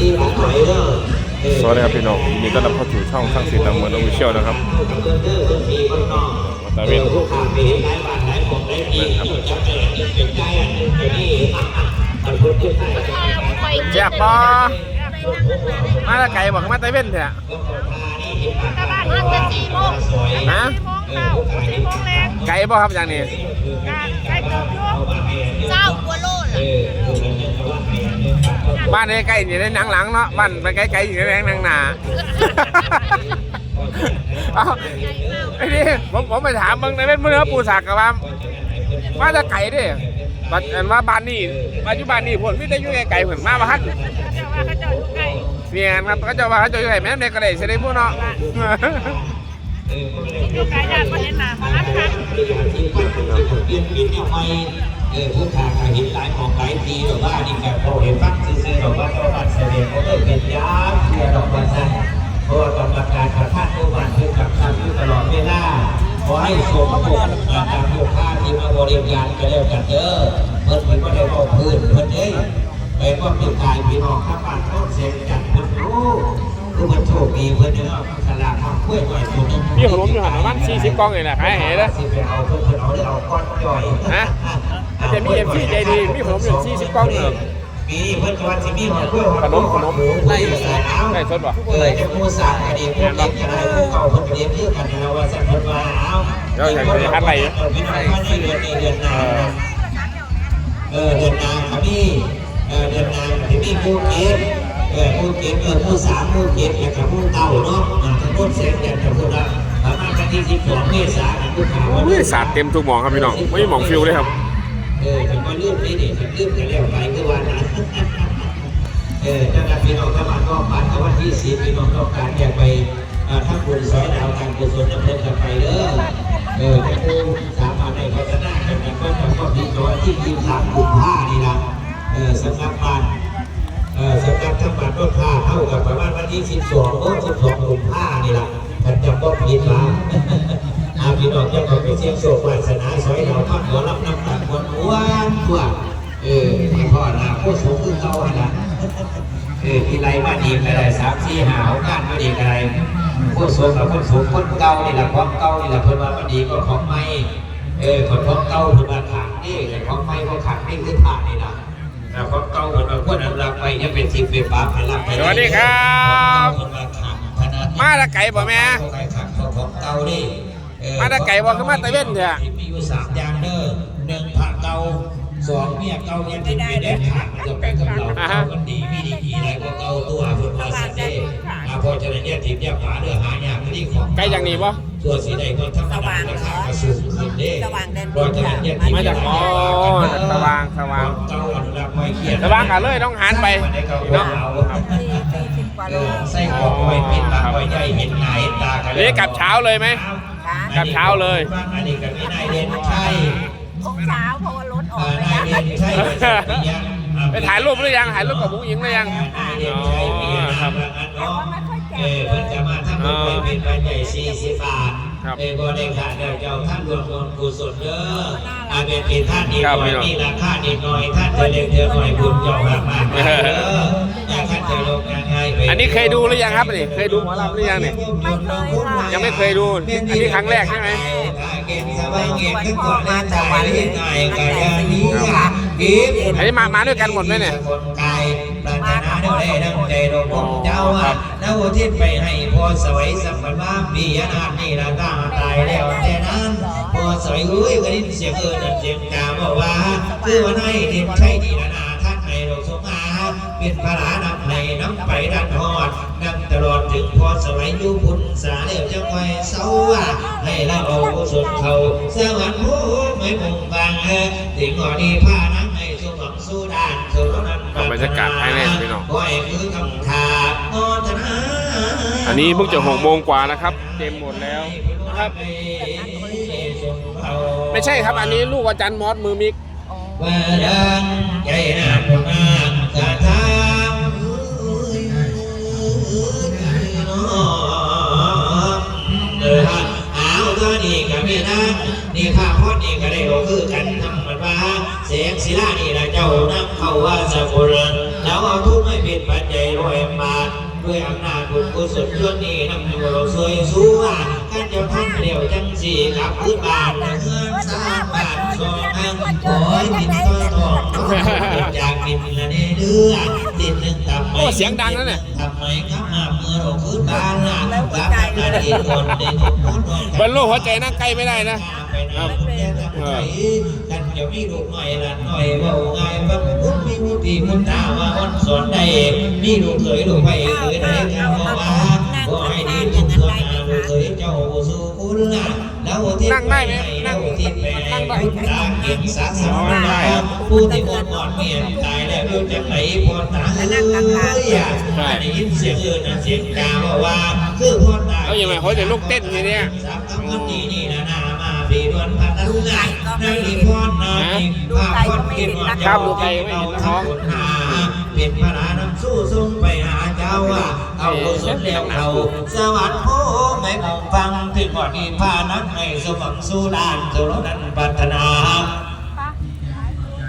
สวัสดีครับพี่น้องยินดีต้อนรับเข้าสู่ช่องช่างศิลป์ลำเมืองออฟฟิเชียลนะครับเดินเด้อเดินมีคนนอกตาเวนออผู้ขาไปเห็นหลายบ้านหลายของหลายที่เขาจับเจอเป็นใจอันหนึงอยู่นี่อันคนที่ใส่แจกปอมาตะไก่บอกมาตะเว้นเถอะตลาดนัดจะสี่โมงนะสี่โมงเก้าสี่โมงแรงไก่บ่ครับอย่างนี้การใช้เติมยุ่งเจ้ากลัวโลดเออ บ้านไอ้ไก่อยู่ในหนังหลังเนาะบ้านไปไก่ไก่อยู่ในหนังหนาเอาไอ้นี่ผมผมไปถามเบิ่งในเว้นเมื่อปูสากกับว่ามาตะไก่ดิบัดอันว่าบ้านนี้ปัจจุบันนี้ผลไม่ได้อยู่ไกลๆเหมือนมาบ้านเนี่ยครับก็จะว่าเขาจะอยู่ไกลแม่ในกระเดเสด็จผู้เนาะอยู่ไกลญาติก็เห็นหนามารับกันกินกิน เอออผู้ขาขาหินหลายของหลายทีหรือว่านี่แบบเขาเห็นฟังซื่อๆหรือว่าเขาบัตรเสด็จเขาเลยเป็นยาเพื่อดอกบัตรนั้นเพราะว่ากำลังการประทานผู้บัตรคือกับทำอยู่ตลอดเวลาขอให้สมบูรณ์ตามผู้ค้าที่มาบริการกันแล้วกันเด้อเมื่อถึงก็ได้บอกพื้นเพิ่นเอ้ยไปว่าเป็นกายพี่น้องข้าบ้านโทษเสียงจัดเพิ่นรู้คือมันโชคดีเพิ่นเนา พี่ขนมอยู่หันประมาณ40กองเลยนะขายให้เด้อสิไปเอาเพิ่นนเอาได้เอาก้อนย่อยฮะจะมีเอฟซีใจดีมีขนมอยู่40กล่องเนอะปีนี้เพิ่นก็ว่าสิมีหัวกล้วยขนมขนมไล่สายเอาไล่สดบ่เออจะผู้สางก็ดีผู้เก็บก็ได้ผู้เก่าเพิ่นเรียนคือกันแล้วว่าสั่นเพิ่นว่าเอาเดี๋ยวอยากจะหัดไล่เออพี่น้องว่าในเดือนเดือนหน้าเออเดือนหน้าครับพี่เออเดือนหน้าที่มีผู้เก็บ เออพูดเก็บเออพูดสามพูดเก็บอยากจะพูดเต่าเนาะอ่าทั้งหมดเสียงอยากจะพูดว่าประมาณวันที่สิบสองเมษายนผู้ข่าวว่าเมษาเต็มทุกหมองครับพี่น้องไม่มีหมองฟิวเลยครับเออผมก็เลื่อนี้เนี่ผมเลื่องกันแล้วไปคือวันนั้นเออถ้าการพี่น้องเข้ามาก็ ประมาณวันที่สิบสองโอ้สิบสองกลุ่มผ้านี่แหละถ้านจำก็ผิดมาอาพี่น้องเจ้าของเสียงโศกวาสนาสอยดาวทอดหัวรับน้ำตาลวนอ้วนทั่วเออที่พ่อหน้าผู้สูงขึ้นเก่าหั่นละเออที่ไรมาดีก็ได้สามสี่หาหกการมาดีก็ได้ผู้สูงกับผู้สูงคนเก่านี่แหละของเก่านี่แหละเพิ่นว่ามันดีก็ของใหม่เออคนของเก่าเพิ่นว่าขังนี่แต่ของใหม่ก็ขังนี่คือผ่านนี่นะ แต่ของเก่าเพิ่นว่าควรอนุรักษ์ไว้เนี่ยเป็นสิบเป็นบาปเป็นหลักไปสวัสดีครับเพิ่นว่าขังขนาดนี้มาตะไก่บ่แม่ของใครขังของเก่านี่เออมาตะไก่บ่คือมาตะเว้นเถอะมีอยู่สามอย่างเด้อหนึ่งผักเก่าสองเมียเก่าเนี่ยที่มีแดดขาดมันจะเป็นกับเราอ่าฮะมันดีมีดีกี่ไรก็เก่าตัวเพิ่นว่าสันเด้อาพอจะได้ ไม่ได้ของไก่อย่างนี้บ่ตัวสีใดก็ธรรมดาราคาก็สูงขึ้นเด้สว่างแดนพอจะได้เนี่ยทิพย์มาจากอ๋อจากสว่างสว่างเก่าอนุรักษ์ไว้เครียดสว่างกันเลยต้องหันไปเนาะ สี่สี่สิบกว่าเอโลอใส่ของไว้ปิดปากไว้ใหญ่เห็นหน้าเห็นตากันนี่กลับเช้าเลยไหมกลับเช้าเลย อันนี้ก็มีนายเด่นใช่ของเช้าเพราะว่ารถออกอ่าไปนายแล้วเด่นใช่เป็นสัตว์ปียะอ่ไปถ่ายรูปหรือยังถ่ายรูปกับบุ้งหญิงหรือยัง นายเด่นใช่ปียะอ๋อครับเนา บุญไปเป็นปัจจัยสี่สิบบาทครับเออบ่ได้ขาดแล้วเจ้าท่านรวมบุญกุศลเด้ออาเป็นเป็นท่านนิดหน่อยน้องมีราคานิดหน่อยท่านจะเล็กเจอหน่อยบุญเจ้ามากมากเด้ออยากท่านจะลงยังไงไปอันนี้เคยดูหรือยังครับนี่เคยดูหมอลำหรือยังนี่ยังไม่เคยดูอันนี้ครั้งแรกใช่ไหมอันนี้มามาด้วยกันหมดไหมเนี่ยมาทั้งใจดเจ้าว่า แล้วอุทิศไปให้พ่อสวยสัมพันธ์ว่ามีอนาถนี่ละตาตายแล้วแต่นั้นพ่อสวยอุ้ยก็ได้เสียงเอิญเสียงกาบอกว่าคือวันให้เด็กใช่ดีละนาท่านในโลกสงอาเป็นพระรานำในน้ำไปดันหอดนั่งตลอดถึงพ่อสวยอยู่พุนสาเดียวจะคอยเศร้าว่าให้เราเอากุศลเขาสวรรค์หูไม่มุ่งบางเออถึงหอดีผ้านังในสุขของสู้ด้านสุขนั้นเอาบรรยากาศภายในพี่น้องขอให้คือคำขาโมทนา อันนี้เพิ่งจะหกโมงกว่านะครับ เต็มหมดแล้วนะครับ ไม่ใช่ครับ อันนี้ลูกอาจารย์มอสมือมิกว่าดังใจนานมากกะทำเออฮะเอาตัวนี้ก็มีนะนี่ข้าพอดนี่ก็ได้ก็คือกันทำมันว่าเสียงศิลานี่นะเจ้านับเข้าว่าสกุลแล้วเอาทุกข์ไม่ผิดปัจจัยรร้อยมาด้วยอำนาจบุญ กุศลส่วนนี้นำอยู่เราสวยสู้ว่ากันจะพันเดียวจังสี่กับพื้นบ้านเฮือนสร้างบ้านสองทางโอ้ยบินก็ทองจากบินละเดือติดหนึ่งทำไมโอ้เสียงดังนะเนี่ยทำไมครับมาเมื่อเราพื้นบ้านน่ะรับการเรียนคนในทุกคนบรรลุหัวใจนั่งใกล้ไม่ได้นะครับกัน จะมีลูกหน่อยละหน่อยว่าไงว่าพุทธมีมุตีมุตตาว่าอ่อนสอนได้มีลูกเคยลูกไปเคยได้กันว่าว่าให้ดีทุกคนลูกเคยเจ้าสู่คุณละแล้วที่ไปแล้วที่แม่ตาเก่งสักสองได้ผู้ที่อ่อนอ่อนเมียตายแล้วรู้จักไหนพอตาเอ้ยได้ยินเสียงเอื่นเสียงกาว่าคือพอตาเอาอย่างไรเขาจะลุกเต้นทีเนี้ยสามคำนี้นี่นะนะ นามาปีดวนพันธุ์งานนางนิพนธ์นางนิพนธ์กินวันเจ้าเอาทำหาเป็นพระราน้ำสู้ส่งไปหาเจ้าว่าเอาสมเด็จเขาสวัสดิ์โอ้ไม่มองฟังถึงก่อนนี้พานักในสมองสู้ด้านสุรนันปัฒนา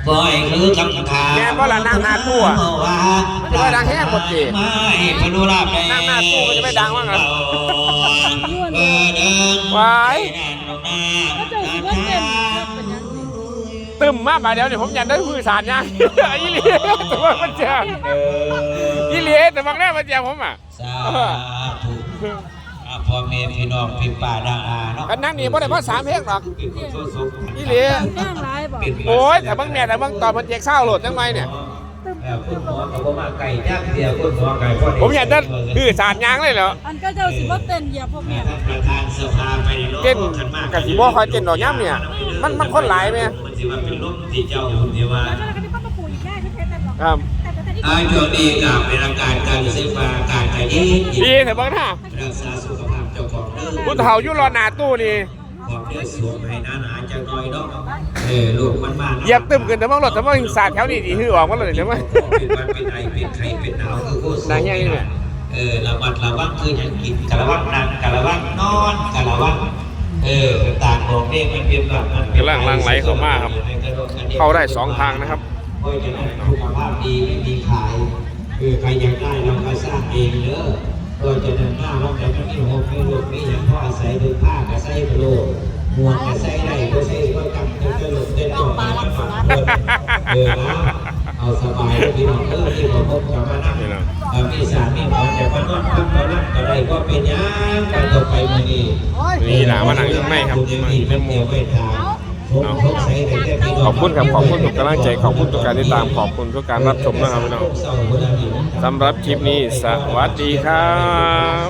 ปล่อยคือคำถามแม่บ่ล่ะนั่งหน้าตู้อะว่ามันจะไม่ดังแห้งหมดสิไม่พนุราบในนั่งหน้าตู้มันจะไม่ดังว่างั้นเออเดินวาย ตึมมากไปเดี๋ยวเดี๋ยวผมอยากได้มือสารยังอีเลียแต่ว่ามันเจออีเลียแต่บางแรกมันเจอผมอะสาธุอะพ่อแม่พี่น้องพี่ป้าดังอาเนาะกันนั่งนี่บ่ได้เพราะสามเพลงหรอกเป็นคนสู้สุขอีเลียแห้งร้ายบอกโอ้ยแต่บางแม่แต่บางตอนมันเจ๊กเศร้าโหลดจังไงเนี่ยเออ คุณหมอเขาบอกว่าไก่ย่างเดียวคุณหมอไก่พ่อเด็กผมอยากได้มือสารยางเลยเหรออันก็เจ้าสิบ่เต้นเหยียบพ่อแม่ท่านประธานสภาไปโลกเต้นขัมากกับสีบ่คอยเต้นดอกย้ำเนี่ยมันมันคนหลายไหมมันสิว่าเป็นลมที่เจ้าคุณที่ว่าแล้วก็นี่ป้ามาปูอีกได้ไม่ใช่เต้นหรอกครับแต่แต่ที่อาช่วงนี้กับเป็นอาการการเสพาการไก่นี้ดีแต่บางท่ารักษาสุขภาพเจ้าของเด้อผู้เฒ่าอยู่รอหน้าตู้นี่ข องเด้อสวมให้หนาหนาๆจังน้อยเนาะเออลูกมันมาเหยียบตึมขึ้นแต่บางรถแต่บางสาดแถวนี้ดีหื้อออกมาเลยใช่ไหมเป็นวันเป็นไอเป็นไข้เป็นหนาวคือโคตรนางยังไงเนี่ย เออระวัดระวังคือยังกินกะละวังนั่งกะละวังนอนกะละวังเออต่างบอกเลขมันเป็นแบบมันเป็นกำลังลังไหลเข้ามาครับ เข้าได้สองทางนะครับ เพราะฉะนั้นสุขภาพดีไม่มีขายคือใครอยากได้เราก็สร้างเองเด้อ ก็จะนำหน้าเราจะไม่มีหกไม่ลูกไม่อย่างพ่ออาศัยโดยผ้ากระใส่โลกหมวกกระใส่ได้ก็ใส่ก็กำจะหลบเต้นจบมาฝากคนเออนะเอาสบายพี่น้องเออที่ผมพบกับมานั่งนี่นะเอ่อมีสารมีหมอนแต่ว่านอนพักนอนรับอะไรก็เป็นหยังกันต่อไปมื้อนี้นี่หนามานั่งข้างในครับคุณยังมีเรื่องหมู่เดียวไว้ทางผมสงสัยแต่แค่พี่น้ง ขอบคุณครับขอบคุณทุกกำลังใจขอบคุณทุกการติดตามขอบคุณทุกการรับชมนะครับพี่น้องสำหรับคลิปนี้สวัสดีครับ